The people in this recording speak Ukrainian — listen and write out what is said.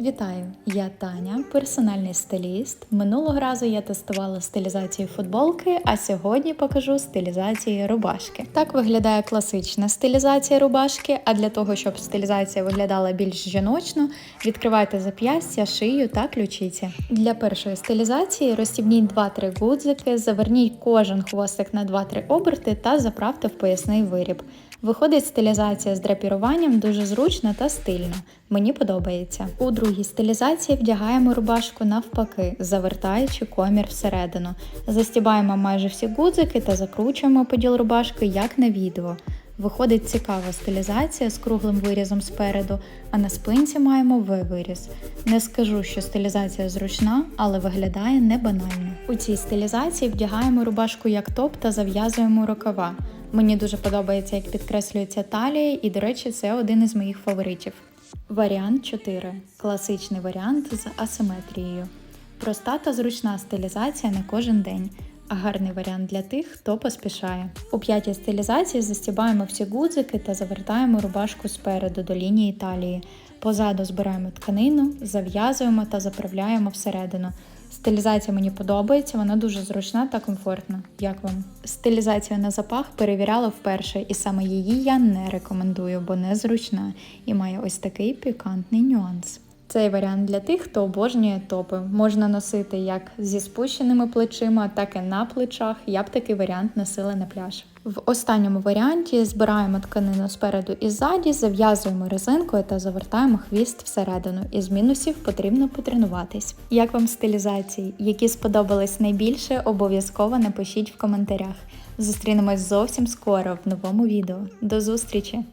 Вітаю, я Таня, персональний стиліст. Минулого разу я тестувала стилізацію футболки, а сьогодні покажу стилізацію рубашки. Так виглядає класична стилізація рубашки. А для того, щоб стилізація виглядала більш жіночно, відкривайте зап'ястя, шию та ключиці. Для першої стилізації розстібніть 2-3 гудзики, заверніть кожен хвостик на 2-3 оберти та заправте в поясний виріб. Виходить стилізація з драпіруванням дуже зручно та стильно. Мені подобається. У другій стилізації вдягаємо рубашку навпаки, завертаючи комір всередину. Застібаємо майже всі гудзики та закручуємо поділ рубашки, як на відео. Виходить цікава стилізація з круглим вирізом спереду, а на спинці маємо V-виріз. Не скажу, що стилізація зручна, але виглядає не банально. У цій стилізації вдягаємо рубашку як топ та зав'язуємо рукава. Мені дуже подобається, як підкреслюється талія, і, до речі, це один із моїх фаворитів. Варіант 4. Класичний варіант з асиметрією. Проста та зручна стилізація на кожен день. А гарний варіант для тих, хто поспішає. У п'ятій стилізації застібаємо всі гудзики та завертаємо рубашку спереду до лінії талії. Позаду збираємо тканину, зав'язуємо та заправляємо всередину. Стилізація мені подобається, вона дуже зручна та комфортна. Як вам? Стилізацію на запах перевіряла вперше, і саме її я не рекомендую, бо не зручна і має ось такий пікантний нюанс. Цей варіант для тих, хто обожнює топи. Можна носити як зі спущеними плечима, так і на плечах. Я б такий варіант носила на пляж. В останньому варіанті збираємо тканину спереду і ззаді, зав'язуємо резинкою та завертаємо хвіст всередину. Із мінусів потрібно потренуватись. Як вам стилізації? Які сподобались найбільше, обов'язково напишіть в коментарях. Зустрінемось зовсім скоро в новому відео. До зустрічі!